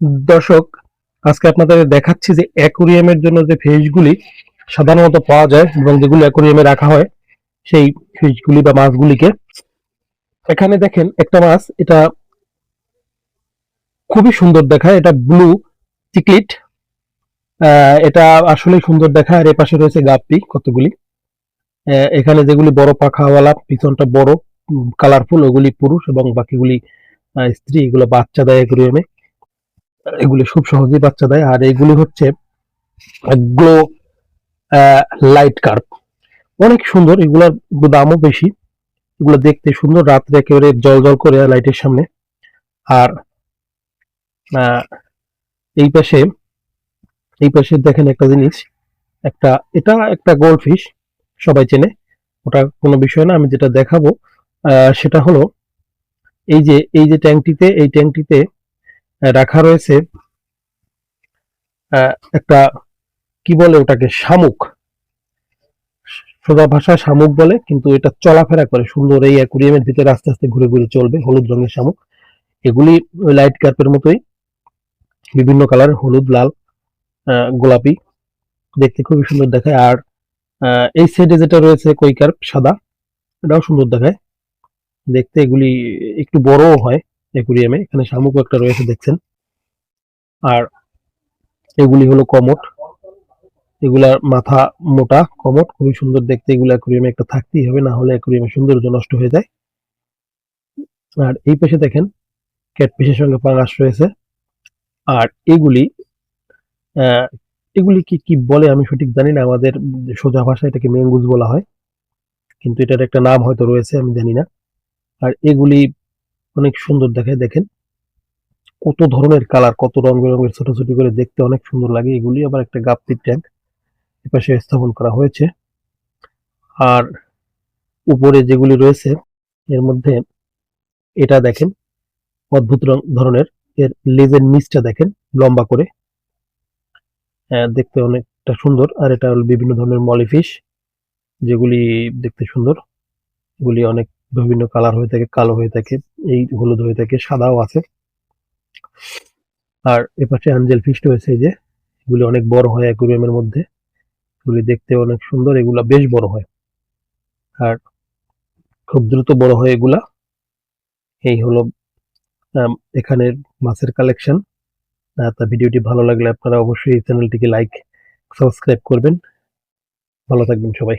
দর্শক, আজকে আপনাদের দেখাচ্ছি যে অ্যাকোরিয়ামের জন্য যে ফিশগুলি সাধারণত পাওয়া যায় এবং যেগুলো অ্যাকোরিয়ামে রাখা হয়, সেই ফিশগুলি বা মাছগুলিকে। এখানে দেখেন একটা মাছ, এটা খুবই সুন্দর দেখায়, এটা ব্লু চিকলিট। এটা আসলে সুন্দর দেখায়, আর এপাশে রয়েছে গাপ্পি কতগুলি। এখানে যেগুলি বড় পাখাওয়ালা, পিছনটা বড় কালারফুল ওগুলি পুরুষ এবং বাকিগুলি স্ত্রী, এগুলো বাচ্চা দেয় অ্যাকোরিয়ামে। এগুলি খুব সহজেই বাচ্চা দেয়। আর এগুলি হচ্ছে গ্লো লাইট কার্প অনেক সুন্দর, এগুলার দামও বেশি। এগুলো দেখতে সুন্দর, রাত্রে একেবারে জল জল করে লাইটের সামনে। আর এই পাশে এই পাশে দেখেন একটা জিনিস। একটা, এটা একটা গোল্ড ফিশ সবাই চেনে। ওটা কোনো বিষয় না, আমি যেটা দেখাবো সেটা হলো, এই যে এই যে ট্যাঙ্কটিতে এই ট্যাঙ্কটিতে রাখা রয়েছে একটা, কি বলে ওটাকে, শামুক। সোজা ভাষায় শামুক বলে, কিন্তু এটা চলাফেরা করে, সুন্দর এই অ্যাকুরিয়ামের ভিতরে আস্তে আস্তে ঘুরে ঘুরে চলবে, হলুদ রঙের শামুক। এগুলি ওই লাইট কার্পের মতোই, বিভিন্ন কালার, হলুদ, লাল গোলাপি, দেখতে খুবই সুন্দর দেখায়। আর এই সাইডে যেটা রয়েছে কই কার্প, সাদা, এটাও সুন্দর দেখায়। দেখতে এগুলি একটু বড়ও হয়। অ্যাকুরিয়ামে এখানে শামুকও একটা রয়েছে, দেখছেন? আর এগুলি হলো কমট। এগুলার মাথা মোটা কমট, খুবই সুন্দর দেখতে। এগুলো অ্যাকুরিয়ামে একটা থাকতেই হবে, না হলে অ্যাকুরিয়ামের সৌন্দর্য নষ্ট হয়ে যায়। আর এই পাশে দেখেন, ক্যাটফিশের সঙ্গে পাঙাশ রয়েছে। আর এগুলি এগুলি কি কি বলে আমি সঠিক জানি না। আমাদের সোজা ভাষায় এটাকে মেঙ্গুজ বলা হয়। কিন্তু এটার একটা নাম হয়তো রয়েছে, আমি জানি না। আর এগুলি অনেক সুন্দর দেখায়। দেখেন কত ধরনের কালার কত রং বেরঙের ছোট ছোট করে দেখতে অনেক সুন্দর লাগে। এগুলি আবার একটা গাপ্তির ট্যাঙ্ক এপাশে স্থাপন করা হয়েছে। আর উপরে যেগুলি রয়েছে এর মধ্যে এটা দেখেন অদ্ভুত রং ধরনের। এর লেজের নিচটা দেখেন লম্বা করে। আহ, দেখতে অনেকটা সুন্দর। আর এটা হল বিভিন্ন ধরনের মলিফিশ যেগুলি দেখতে সুন্দর। এগুলি অনেক বিভিন্ন কালার হয়ে থাকে, কালো হয়ে থাকে, এই হলুদ হয়ে থাকে, সাদাও আছে। আর এপাশে অ্যাঞ্জেল ফিশ রয়েছে যে, এগুলি অনেক বড় হয় অ্যাকুরিয়ামের মধ্যে। এগুলি দেখতে অনেক সুন্দর, এগুলা বেশ বড় হয়। আর খুব দ্রুত বড় হয় এগুলা। এই হলো এখানের মাছের কালেকশন তা ভিডিওটি ভালো লাগলে আপনারা অবশ্যই চ্যানেলটিকে লাইক সাবস্ক্রাইব করবেন। ভালো থাকবেন সবাই।